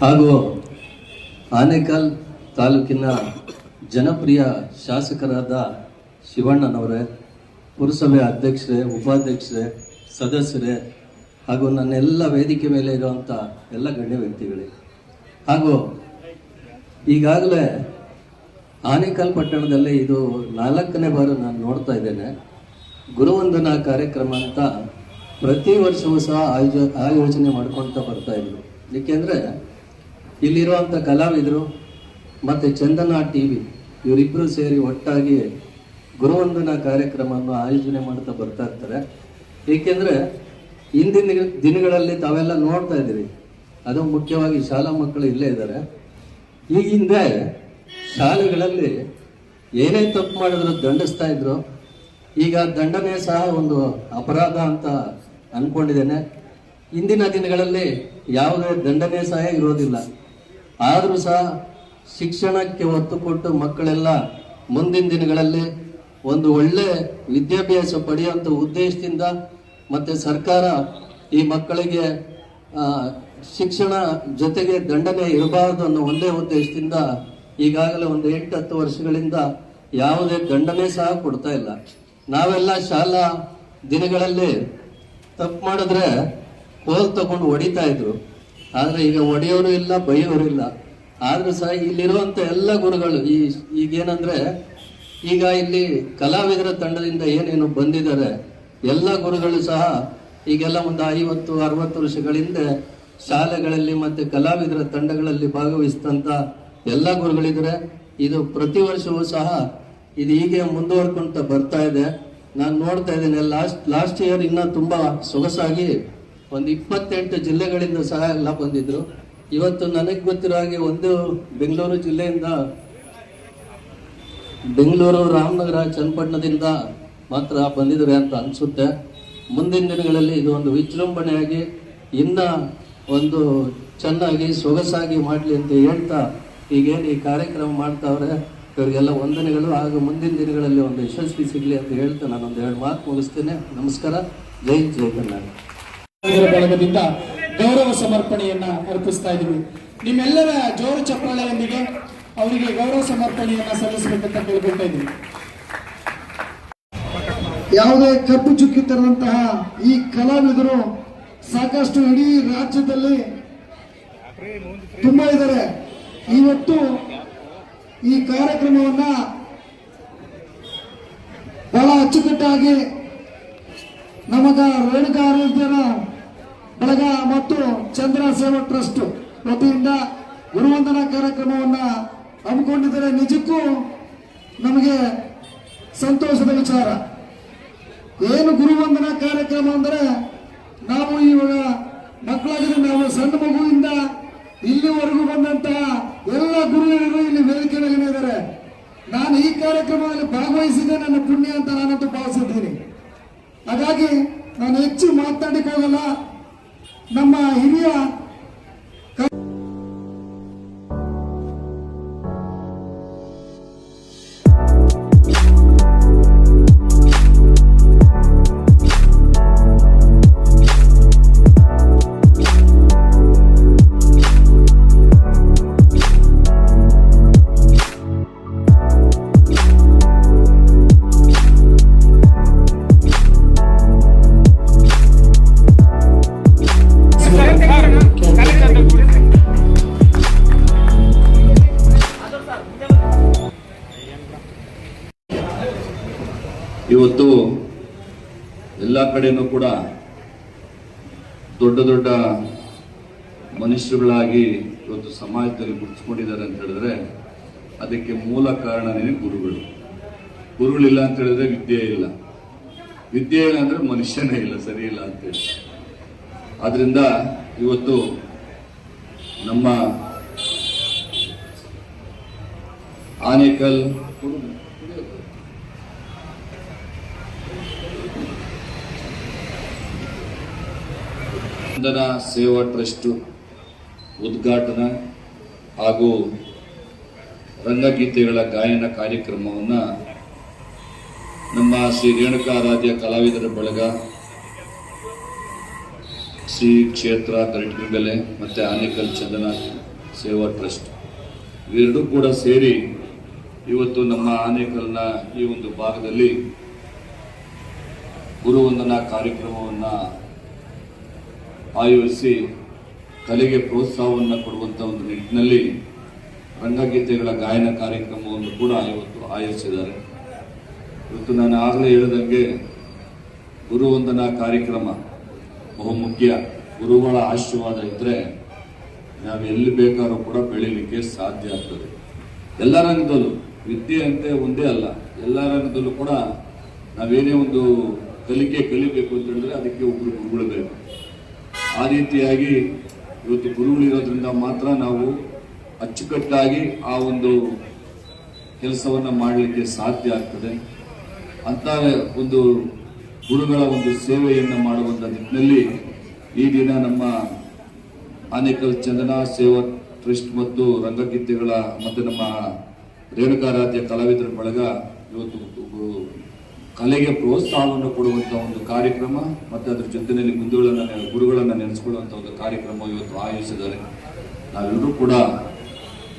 ಹಾಗೂ ಆನೇಕಲ್ ತಾಲೂಕಿನ ಜನಪ್ರಿಯ ಶಾಸಕರಾದ ಶಿವಣ್ಣನವರೇ, ಪುರಸಭೆ ಅಧ್ಯಕ್ಷರೇ, ಉಪಾಧ್ಯಕ್ಷರೇ, ಸದಸ್ಯರೇ ಹಾಗೂ ನನ್ನೆಲ್ಲ ವೇದಿಕೆ ಮೇಲೆ ಇರುವಂಥ ಎಲ್ಲ ಗಣ್ಯ ವ್ಯಕ್ತಿಗಳೇ. ಹಾಗೂ ಈಗಾಗಲೇ ಆನೇಕಲ್ ಪಟ್ಟಣದಲ್ಲಿ ಇದು ನಾಲ್ಕನೇ ಬಾರಿ ನಾನು ನೋಡ್ತಾ ಇದ್ದೇನೆ. ಗುರುವಂದನಾ ಕಾರ್ಯಕ್ರಮ ಅಂತ ಪ್ರತಿ ವರ್ಷವೂ ಸಹ ಆಯೋಜ, ಆಯೋಜನೆ ಮಾಡ್ಕೊಳ್ತಾ ಬರ್ತಾ ಇದ್ರು. ಏಕೆಂದರೆ ಇಲ್ಲಿರುವಂಥ ಕಲಾವಿದರು ಮತ್ತು ಚಂದನ ಟಿ ವಿ ಇವರಿಬ್ಬರು ಸೇರಿ ಒಟ್ಟಾಗಿ ಗುರುವಂದನ ಕಾರ್ಯಕ್ರಮವನ್ನು ಆಯೋಜನೆ ಮಾಡ್ತಾ ಬರ್ತಾ ಇರ್ತಾರೆ. ಏಕೆಂದರೆ ಇಂದಿನ ದಿನಗಳಲ್ಲಿ ತಾವೆಲ್ಲ ನೋಡ್ತಾ ಇದ್ದೀರಿ. ಅದು ಮುಖ್ಯವಾಗಿ ಶಾಲಾ ಮಕ್ಕಳು ಇಲ್ಲೇ ಇದ್ದಾರೆ. ಈ ಹಿಂದೆ ಶಾಲೆಗಳಲ್ಲಿ ಏನೇ ತಪ್ಪು ಮಾಡಿದ್ರು ದಂಡಿಸ್ತಾ ಇದ್ರು. ಈಗ ದಂಡನೆ ಸಹ ಒಂದು ಅಪರಾಧ ಅಂತ ಅಂದ್ಕೊಂಡಿದ್ದೇನೆ ಇಂದಿನ ದಿನಗಳಲ್ಲಿ ಯಾವುದೇ ದಂಡನೆ ಸಹ ಇರೋದಿಲ್ಲ. ಆದರೂ ಸಹ ಶಿಕ್ಷಣಕ್ಕೆ ಒತ್ತು ಕೊಟ್ಟು ಮಕ್ಕಳೆಲ್ಲ ಮುಂದಿನ ದಿನಗಳಲ್ಲಿ ಒಂದು ಒಳ್ಳೆ ವಿದ್ಯಾಭ್ಯಾಸ ಪಡೆಯುವಂಥ ಉದ್ದೇಶದಿಂದ ಮತ್ತು ಸರ್ಕಾರ ಈ ಮಕ್ಕಳಿಗೆ ಶಿಕ್ಷಣ ಜೊತೆಗೆ ದಂಡನೆ ಇರಬಾರದು ಅನ್ನೋ ಒಂದೇ ಉದ್ದೇಶದಿಂದ ಈಗಾಗಲೇ ಒಂದು ಎಂಟು ಹತ್ತು ವರ್ಷಗಳಿಂದ ಯಾವುದೇ ದಂಡನೆ ಸಹ ಕೊಡ್ತಾ ಇಲ್ಲ. ನಾವೆಲ್ಲ ಶಾಲಾ ದಿನಗಳಲ್ಲಿ ತಪ್ಪು ಮಾಡಿದ್ರೆ ಕೋಲ್ ತಗೊಂಡು ಹೊಡಿತಾ ಇದ್ರು. ಆದ್ರೆ ಈಗ ಒಡೆಯವರು ಇಲ್ಲ, ಬೈಯೋರು ಇಲ್ಲ. ಆದ್ರೂ ಸಹ ಇಲ್ಲಿರುವಂತ ಎಲ್ಲ ಗುರುಗಳು ಈ ಈಗೇನಂದ್ರೆ ಈಗ ಇಲ್ಲಿ ಕಲಾವಿದರ ತಂಡದಿಂದ ಏನೇನು ಬಂದಿದ್ದಾರೆ, ಎಲ್ಲ ಗುರುಗಳು ಸಹ ಈಗೆಲ್ಲ ಒಂದು ಐವತ್ತು, ಅರವತ್ತು ವರ್ಷಗಳಿಂದ ಶಾಲೆಗಳಲ್ಲಿ ಮತ್ತೆ ಕಲಾವಿದರ ತಂಡಗಳಲ್ಲಿ ಭಾಗವಹಿಸಿದಂತ ಎಲ್ಲ ಗುರುಗಳಿದ್ರೆ ಇದು ಪ್ರತಿ ವರ್ಷವೂ ಸಹ ಇದು ಹೀಗೆ ಮುಂದುವರ್ಕೊಂತ ಬರ್ತಾ ಇದೆ. ನಾನು ನೋಡ್ತಾ ಇದ್ದೇನೆ ಲಾಸ್ಟ್ ಲಾಸ್ಟ್ ಇಯರ್ ಇನ್ನೂ ತುಂಬಾ ಸೊಗಸಾಗಿ ಒಂದು ಇಪ್ಪತ್ತೆಂಟು ಜಿಲ್ಲೆಗಳಿಂದ ಸಹ ಎಲ್ಲ ಬಂದಿದ್ರು. ಇವತ್ತು ನನಗೆ ಗೊತ್ತಿರೋ ಹಾಗೆ ಒಂದು ಬೆಂಗಳೂರು ಜಿಲ್ಲೆಯಿಂದ ಬೆಂಗಳೂರು ರಾಮನಗರ ಚನ್ನಪಟ್ಟಣದಿಂದ ಮಾತ್ರ ಬಂದಿದ್ದಾರೆ ಅಂತ ಅನಿಸುತ್ತೆ. ಮುಂದಿನ ದಿನಗಳಲ್ಲಿ ಇದು ಒಂದು ವಿಜೃಂಭಣೆಯಾಗಿ ಇನ್ನ ಒಂದು ಚೆನ್ನಾಗಿ ಸೊಗಸಾಗಿ ಮಾಡಲಿ ಅಂತ ಹೇಳ್ತಾ ಈಗೇನು ಈ ಕಾರ್ಯಕ್ರಮ ಮಾಡ್ತಾವ್ರೆ, ಇವರಿಗೆಲ್ಲ ವಂದನೆಗಳು ಹಾಗೂ ಮುಂದಿನ ದಿನಗಳಲ್ಲಿ ಒಂದು ಯಶಸ್ವಿ ಸಿಗಲಿ ಅಂತ ಹೇಳ್ತಾ ನಾನೊಂದು ಎರಡು ಮಾತು ಮುಗಿಸ್ತೇನೆ. ನಮಸ್ಕಾರ. ಜೈ ಜಯ ಕರ್ನಾಟಕ. ಬಳಗದಿಂದ ಗೌರವ ಸಮರ್ಪಣೆಯನ್ನ ಅರ್ಪಿಸ್ತಾ ಇದ್ದೀವಿ. ನಿಮ್ಮೆಲ್ಲರ ಜೋರು ಚಪ್ಪಾಳೆಯೊಂದಿಗೆ ಅವರಿಗೆ ಗೌರವ ಸಮರ್ಪಣೆಯನ್ನ ಸಲ್ಲಿಸಬೇಕಂತ ಕೇಳ್ಕೊಳ್ತಾ ಇದ್ದೀವಿ. ಯಾವುದೇ ಕಪ್ಪು ಚುಕ್ಕಿ ತರುವಂತಹ ಈ ಕಲಾವಿದರು ಸಾಕಷ್ಟು ಇಡೀ ರಾಜ್ಯದಲ್ಲಿ ತುಂಬಾ ಇದ್ದಾರೆ. ಇವತ್ತು ಈ ಕಾರ್ಯಕ್ರಮವನ್ನ ಬಹಳ ಅಚ್ಚುಕಟ್ಟಾಗಿ ನಮಗ ರೇಣುಕಾ ಆರೋಗ್ಯನ ಬಳಗ ಮತ್ತು ಚಂದ್ರ ಸೇವಾ ಟ್ರಸ್ಟ್ ವತಿಯಿಂದ ಗುರುವಂದನಾ ಕಾರ್ಯಕ್ರಮವನ್ನ ಹಮ್ಮಿಕೊಂಡಿದ್ದರೆ. ನಿಜಕ್ಕೂ ನಮಗೆ ಸಂತೋಷದ ವಿಚಾರ. ಏನು ಗುರುವಂದನಾ ಕಾರ್ಯಕ್ರಮ ಅಂದರೆ ನಾವು ಇವಾಗ ಮಕ್ಕಳಾಗಿದ್ರೆ ನಾವು ಸಣ್ಣ ಮಗುವಿಂದ ಇಲ್ಲಿವರೆಗೂ ಬಂದಂತಹ ಎಲ್ಲ ಗುರುಗಳು ಇಲ್ಲಿ ವೇದಿಕೆಯಲ್ಲಿ ಇದ್ದಾರೆ. ನಾನು ಈ ಕಾರ್ಯಕ್ರಮದಲ್ಲಿ ಭಾಗವಹಿಸಿದ್ದೆ ನನ್ನ ಪುಣ್ಯ ಅಂತ ನಾನಂತೂ ಭಾವಿಸಿದ್ದೀನಿ. ಹಾಗಾಗಿ ನಾನು ಹೆಚ್ಚು ಮಾತನಾಡಕ್ಕೆ ನಮ್ಮ ಹಿರಿಯ ಇವತ್ತು ಎಲ್ಲ ಕಡೆಯೂ ಕೂಡ ದೊಡ್ಡ ದೊಡ್ಡ ಮನುಷ್ಯರುಗಳಾಗಿ ಇವತ್ತು ಸಮಾಜದಲ್ಲಿ ಗುರುತಿಸ್ಕೊಂಡಿದ್ದಾರೆ ಅಂತ ಹೇಳಿದ್ರೆ ಅದಕ್ಕೆ ಮೂಲ ಕಾರಣನೇ ಗುರುಗಳು. ಗುರುಗಳಿಲ್ಲ ಅಂತ ಹೇಳಿದ್ರೆ ವಿದ್ಯೆ ಇಲ್ಲ. ವಿದ್ಯೆ ಇಲ್ಲ ಅಂದ್ರೆ ಮನುಷ್ಯನೇ ಇಲ್ಲ, ಸರಿ ಇಲ್ಲ ಅಂತೇಳಿ ಆದ್ರಿಂದ ಇವತ್ತು ನಮ್ಮ ಆನೇಕಲ್ ವಂದನಾ ಸೇವಾ ಟ್ರಸ್ಟ್ ಉದ್ಘಾಟನಾ ಹಾಗೂ ರಂಗಗೀತೆಗಳ ಗಾಯನ ಕಾರ್ಯಕ್ರಮವನ್ನು ನಮ್ಮ ಶ್ರೀ ರೇಣುಕಾರಾಧ್ಯ ಕಲಾವಿದರ ಬಳಗ ಶ್ರೀ ಕ್ಷೇತ್ರ ಕರಟಗಿಬೆಲೆ ಮತ್ತು ಆನೇಕಲ್ ಚಂದನ ಸೇವಾ ಟ್ರಸ್ಟ್ ಇವೆರಡೂ ಕೂಡ ಸೇರಿ ಇವತ್ತು ನಮ್ಮ ಆನೇಕಲ್ನ ಈ ಒಂದು ಭಾಗದಲ್ಲಿ ಗುರುವಂದನಾ ಕಾರ್ಯಕ್ರಮವನ್ನು ಆಯೋಜಿಸಿ ಕಲೆಗೆ ಪ್ರೋತ್ಸಾಹವನ್ನು ಕೊಡುವಂಥ ಒಂದು ನಿಟ್ಟಿನಲ್ಲಿ ರಂಗಗೀತೆಗಳ ಗಾಯನ ಕಾರ್ಯಕ್ರಮವನ್ನು ಕೂಡ ಇವತ್ತು ಆಯೋಜಿಸಿದ್ದಾರೆ. ಇವತ್ತು ನಾನು ಆಗಲೇ ಹೇಳಿದಂಗೆ ಗುರುವಂದನಾ ಕಾರ್ಯಕ್ರಮ ಬಹುಮುಖ್ಯ. ಗುರುಗಳ ಆಶೀರ್ವಾದ ಇದ್ದರೆ ನಾವು ಎಲ್ಲಿ ಬೇಕಾದ್ರೂ ಕೂಡ ಬೆಳೀಲಿಕ್ಕೆ ಸಾಧ್ಯ ಆಗ್ತದೆ. ಎಲ್ಲ ರಂಗದಲ್ಲೂ ವಿದ್ಯೆ ಅಂತೆ ಒಂದೇ ಅಲ್ಲ ಎಲ್ಲ ರಂಗದಲ್ಲೂ ಕೂಡ ನಾವೇನೇ ಒಂದು ಕಲಿಕೆ ಕಲಿಬೇಕು ಅಂತ ಹೇಳಿದ್ರೆ ಅದಕ್ಕೆ ಒಬ್ಬರು ಗುರುಗಳು ಬೇಕು. ಆ ರೀತಿಯಾಗಿ ಇವತ್ತು ಗುರುಗಳಿರೋದ್ರಿಂದ ಮಾತ್ರ ನಾವು ಅಚ್ಚುಕಟ್ಟಾಗಿ ಆ ಒಂದು ಕೆಲಸವನ್ನು ಮಾಡಲಿಕ್ಕೆ ಸಾಧ್ಯ ಆಗ್ತದೆ. ಅಂತ ಒಂದು ಗುರುಗಳ ಒಂದು ಸೇವೆಯನ್ನು ಮಾಡುವಂಥ ನಿಟ್ಟಿನಲ್ಲಿ ಈ ದಿನ ನಮ್ಮ ಆನೇಕಲ್ ಚಂದನ ಸೇವಾ ಟ್ರಸ್ಟ್ ಮತ್ತು ರಂಗಗೀತೆಗಳ ಮತ್ತು ನಮ್ಮ ರೇಣುಕಾರಾಧ್ಯ ಕಲಾವಿದರ ಬಳಗ ಇವತ್ತು ಕಲೆಗೆ ಪ್ರೋತ್ಸಾಹವನ್ನು ಕೊಡುವಂಥ ಒಂದು ಕಾರ್ಯಕ್ರಮ ಮತ್ತು ಅದ್ರ ಜೊತೆಯಲ್ಲಿ ಗುರುಗಳನ್ನು ಗುರುಗಳನ್ನು ನೆನೆಸ್ಕೊಳ್ಳುವಂಥ ಒಂದು ಕಾರ್ಯಕ್ರಮ ಇವತ್ತು ಆಯೋಜಿಸಿದ್ದಾರೆ. ನಾವೆಲ್ಲರೂ ಕೂಡ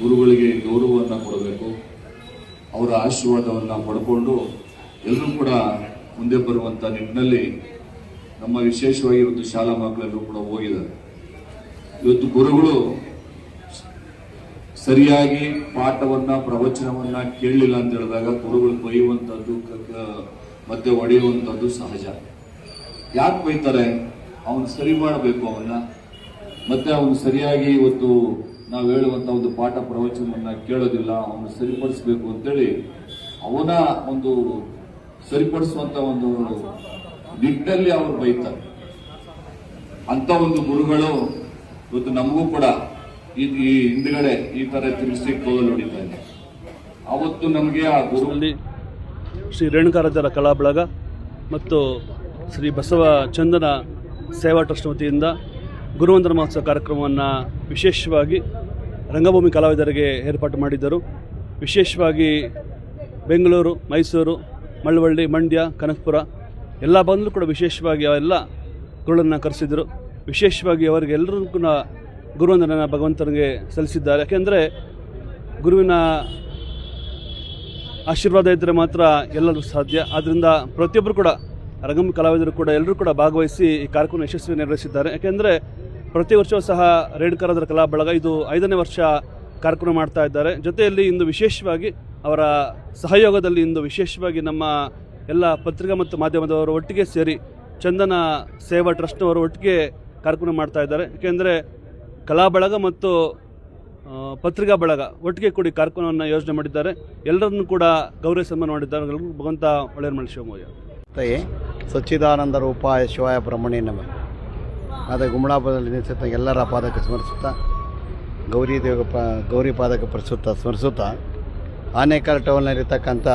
ಗುರುಗಳಿಗೆ ಗೌರವವನ್ನು ಕೊಡಬೇಕು. ಅವರ ಆಶೀರ್ವಾದವನ್ನು ಪಡ್ಕೊಂಡು ಎಲ್ಲರೂ ಕೂಡ ಮುಂದೆ ಬರುವಂಥ ನಿಟ್ಟಿನಲ್ಲಿ ನಮ್ಮ ವಿಶೇಷವಾಗಿ ಇವತ್ತು ಶಾಲಾ ಮಕ್ಕಳೆಲ್ಲರೂ ಕೂಡ ಹೋಗಿದ್ದಾರೆ. ಇವತ್ತು ಗುರುಗಳು ಸರಿಯಾಗಿ ಪಾಠವನ್ನ ಪ್ರವಚನವನ್ನ ಕೇಳಲಿಲ್ಲ ಅಂತ ಹೇಳಿದಾಗ ಗುರುಗಳು ಬೈಯುವಂಥದ್ದು ಮತ್ತೆ ಹೊಡೆಯುವಂಥದ್ದು ಸಹಜ. ಯಾಕೆ ಬೈತಾರೆ? ಅವನು ಸರಿ ಮಾಡಬೇಕು ಅವನ್ನ ಮತ್ತೆ ಅವನು ಸರಿಯಾಗಿ ಇವತ್ತು ನಾವು ಹೇಳುವಂತ ಒಂದು ಪಾಠ ಪ್ರವಚನವನ್ನು ಕೇಳೋದಿಲ್ಲ, ಅವನು ಸರಿಪಡಿಸ್ಬೇಕು ಅಂತೇಳಿ ಅವನ ಒಂದು ಸರಿಪಡಿಸುವಂತ ಒಂದು ನಿಟ್ಟಲ್ಲಿ ಅವರು ಬೈತಾರೆ. ಅಂತ ಒಂದು ಗುರುಗಳು ಇವತ್ತು ನಮಗೂ ಕೂಡ ಈ ಹಿಂದ್ಗಡೆ ಈ ತರ ತಿರುಗಿಸಿ ಕೋಲ್ ಹೊಡಿತಾ ಅವತ್ತು ನಮಗೆ ಆ ಗುರು ಅಲ್ಲಿ ಶ್ರೀ ರೇಣುಕಾರಾಜರ ಕಲಾ ಬಳಗ ಮತ್ತು ಶ್ರೀ ಬಸವ ಚಂದನ ಸೇವಾ ಟ್ರಸ್ಟ್ ವತಿಯಿಂದ ಗುರುವಂದನ ಮಹೋತ್ಸವ ಕಾರ್ಯಕ್ರಮವನ್ನು ವಿಶೇಷವಾಗಿ ರಂಗಭೂಮಿ ಕಲಾವಿದರಿಗೆ ಏರ್ಪಾಟು ಮಾಡಿದ್ದರು. ವಿಶೇಷವಾಗಿ ಬೆಂಗಳೂರು, ಮೈಸೂರು ಮಳ್ಳವಳ್ಳಿ ಮಂಡ್ಯ, ಕನಕಪುರ ಎಲ್ಲ ಬಂದಲೂ ಕೂಡ ವಿಶೇಷವಾಗಿ ಅವೆಲ್ಲ ಗುರುಗಳನ್ನು ಕರೆಸಿದರು. ವಿಶೇಷವಾಗಿ ಅವರಿಗೆ ಎಲ್ಲರಿಗೂ ಕೂಡ ಗುರುವಂದನ ಭಗವಂತನಿಗೆ ಸಲ್ಲಿಸಿದ್ದಾರೆ. ಯಾಕೆಂದರೆ ಗುರುವಿನ ಆಶೀರ್ವಾದ ಇದ್ದರೆ ಮಾತ್ರ ಎಲ್ಲರೂ ಸಾಧ್ಯ. ಆದ್ದರಿಂದ ಪ್ರತಿಯೊಬ್ಬರು ಕೂಡ ರಂಗಂ ಕಲಾವಿದರು ಕೂಡ, ಎಲ್ಲರೂ ಕೂಡ ಭಾಗವಹಿಸಿ ಈ ಕಾರ್ಯಕ್ರಮ ಯಶಸ್ವಿ ನಿರ್ವಹಿಸಿದ್ದಾರೆ. ಯಾಕೆಂದರೆ ಪ್ರತಿ ವರ್ಷವೂ ಸಹ ರೇಣುಕರಾದರ ಕಲಾ ಬಳಗ ಇದು ಐದನೇ ವರ್ಷ ಕಾರ್ಯಕ್ರಮ ಮಾಡ್ತಾ ಇದ್ದಾರೆ. ಜೊತೆಯಲ್ಲಿ ಇಂದು ವಿಶೇಷವಾಗಿ ಅವರ ಸಹಯೋಗದಲ್ಲಿ ಇಂದು ವಿಶೇಷವಾಗಿ ನಮ್ಮ ಎಲ್ಲ ಪತ್ರಿಕಾ ಮತ್ತು ಮಾಧ್ಯಮದವರು ಒಟ್ಟಿಗೆ ಸೇರಿ ಚಂದನ ಸೇವಾ ಟ್ರಸ್ಟ್ನವರು ಒಟ್ಟಿಗೆ ಕಾರ್ಯಕ್ರಮ ಮಾಡ್ತಾ ಇದ್ದಾರೆ. ಯಾಕೆಂದರೆ ಕಲಾ ಬಳಗ ಮತ್ತು ಪತ್ರಿಕಾ ಬಳಗ ಒಟ್ಟಿಗೆ ಕೂಡಿ ಕಾರ್ಯಕ್ರಮವನ್ನು ಯೋಜನೆ ಮಾಡಿದ್ದಾರೆ. ಎಲ್ಲರನ್ನು ಕೂಡ ಗೌರವ ಸನ್ಮಾನ ಮಾಡಿದ್ದಾರೆ. ಭಗವಂತ ಒಳ್ಳೆಯ ಮಾಡಿ ಶಿವಮೊಗ್ಗ. ತಾಯಿ, ಸಚ್ಚಿದಾನಂದ ರೂಪಾಯ ಶಿವಾಯ ಬ್ರಹ್ಮಣಿ ನಮ. ಅದೇ ಗುಮಳಾಪದಲ್ಲಿ ನಿಲ್ಲಿಸುತ್ತ ಎಲ್ಲರ ಪಾದಕ್ಕೆ ಸ್ಮರಿಸುತ್ತಾ, ಗೌರಿ ದೇವ ಪ, ಗೌರಿ ಪಾದಕ ಪರಿಸುತ್ತ, ಸ್ಮರಿಸುತ್ತಾ, ಆನೇಕಲ್ ಟೌನ್ನಲ್ಲಿರ್ತಕ್ಕಂಥ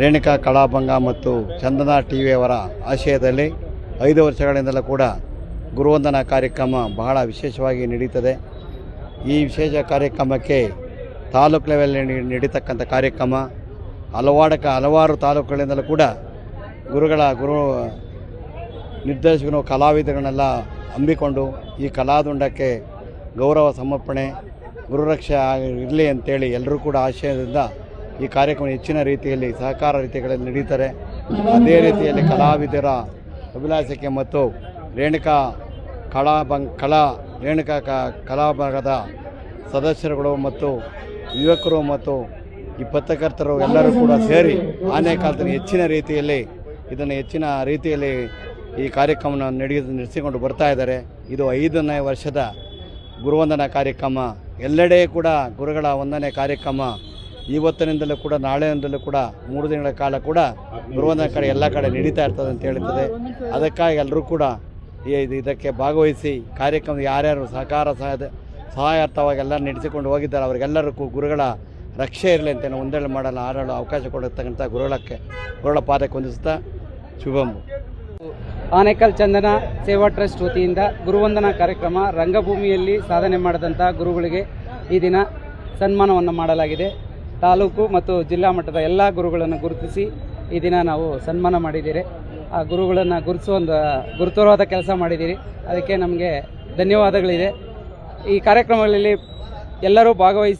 ರೇಣುಕಾ ಕಳಾಭಂಗ ಮತ್ತು ಚಂದನ ಟಿ ವಿಯವರ ಆಶಯದಲ್ಲಿ ಐದು ವರ್ಷಗಳಿಂದಲೂ ಕೂಡ ಗುರುವಂದನಾ ಕಾರ್ಯಕ್ರಮ ಬಹಳ ವಿಶೇಷವಾಗಿ ನಡೀತದೆ ಈ ವಿಶೇಷ ಕಾರ್ಯಕ್ರಮಕ್ಕೆ ತಾಲೂಕು ಲೆವೆಲ್ ನಡೀತಕ್ಕಂಥ ಕಾರ್ಯಕ್ರಮ, ಹಲವಾಡಕ, ಹಲವಾರು ತಾಲೂಕುಗಳಿಂದಲೂ ಕೂಡ ಗುರುಗಳ ಗುರು ನಿರ್ದೇಶಕರು, ಕಲಾವಿದರನ್ನೆಲ್ಲ ಹಮ್ಮಿಕೊಂಡು ಈ ಕಲಾದುಂಡಕ್ಕೆ ಗೌರವ ಸಮರ್ಪಣೆ, ಗುರುರಕ್ಷೆ ಇರಲಿ ಅಂತೇಳಿ ಎಲ್ಲರೂ ಕೂಡ ಆಶಯದಿಂದ ಈ ಕಾರ್ಯಕ್ರಮ ಹೆಚ್ಚಿನ ರೀತಿಯಲ್ಲಿ, ಸಹಕಾರ ರೀತಿಗಳಲ್ಲಿ ನಡೀತಾರೆ. ಅದೇ ರೀತಿಯಲ್ಲಿ ಕಲಾವಿದರ ಅಭಿಲಾಷಕ್ಕೆ ಮತ್ತು ರೇಣುಕಾ ಕಲಾ ಬಂಗ್ ಕಲಾ ರೇಣುಕಾ ಕಲಾಭಾಗದ ಸದಸ್ಯರುಗಳು ಮತ್ತು ಯುವಕರು ಮತ್ತು ಈ ಪತ್ರಕರ್ತರು ಎಲ್ಲರೂ ಕೂಡ ಸೇರಿ ಆನೆಕಾಲದಲ್ಲಿ ಹೆಚ್ಚಿನ ರೀತಿಯಲ್ಲಿ ಇದನ್ನು ಹೆಚ್ಚಿನ ರೀತಿಯಲ್ಲಿ ಈ ಕಾರ್ಯಕ್ರಮವನ್ನು ನಡೆ ನಡೆಸಿಕೊಂಡು ಬರ್ತಾ ಇದ್ದಾರೆ. ಇದು ಐದನೇ ವರ್ಷದ ಗುರುವಂದನಾ ಕಾರ್ಯಕ್ರಮ. ಎಲ್ಲೆಡೆ ಕೂಡ ಗುರುಗಳ ವಂದನೆ ಕಾರ್ಯಕ್ರಮ. ಇವತ್ತಿನಿಂದಲೂ ಕೂಡ, ನಾಳೆಯಿಂದಲೂ ಕೂಡ, ಮೂರು ದಿನಗಳ ಕಾಲ ಕೂಡ ಗುರುವಂದನ ಕಡೆ ಎಲ್ಲ ಕಡೆ ನಡೀತಾ ಇರ್ತದೆ ಅಂತ ಹೇಳ್ತದೆ ಅದಕ್ಕಾಗಿ ಎಲ್ಲರೂ ಕೂಡ ಇದಕ್ಕೆ ಭಾಗವಹಿಸಿ ಕಾರ್ಯಕ್ರಮ ಯಾರ್ಯಾರು ಸಹಕಾರ ಸಹಾಯ ಸಹಾಯಾರ್ಥವಾಗಿ ಎಲ್ಲ ನಡೆಸಿಕೊಂಡು ಹೋಗಿದ್ದಾರೆ, ಅವರಿಗೆಲ್ಲರಿಗೂ ಗುರುಗಳ ರಕ್ಷೆ ಇರಲಿ ಅಂತ ನಾವು ಒಂದೇಳು ಮಾಡಲು ಆಡಲು ಅವಕಾಶ ಕೊಡತಕ್ಕಂಥ ಗುರುಗಳಕ್ಕೆ ಗುರುಗಳ ಪಾದಕ್ಕೆ ಹೊಂದಿಸ್ತಾ ಶುಭಂ. ಆನೇಕಲ್ ಚಂದನ ಸೇವಾ ಟ್ರಸ್ಟ್ ವತಿಯಿಂದ ಗುರುವಂದನಾ ಕಾರ್ಯಕ್ರಮ ರಂಗಭೂಮಿಯಲ್ಲಿ ಸಾಧನೆ ಮಾಡಿದಂಥ ಗುರುಗಳಿಗೆ ಈ ದಿನ ಸನ್ಮಾನವನ್ನು ಮಾಡಲಾಗಿದೆ. ತಾಲೂಕು ಮತ್ತು ಜಿಲ್ಲಾ ಮಟ್ಟದ ಎಲ್ಲ ಗುರುಗಳನ್ನು ಗುರುತಿಸಿ ಈ ದಿನ ನಾವು ಸನ್ಮಾನ ಮಾಡಿದ್ದೀರಿ. ಆ ಗುರುಗಳನ್ನು ಗುರುತಿಸುವ ಒಂದು ಗುರುತರವಾದ ಕೆಲಸ ಮಾಡಿದ್ದೀರಿ. ಅದಕ್ಕೆ ನಮಗೆ ಧನ್ಯವಾದಗಳಿದೆ. ಈ ಕಾರ್ಯಕ್ರಮಗಳಲ್ಲಿ ಎಲ್ಲರೂ ಭಾಗವಹಿಸಿ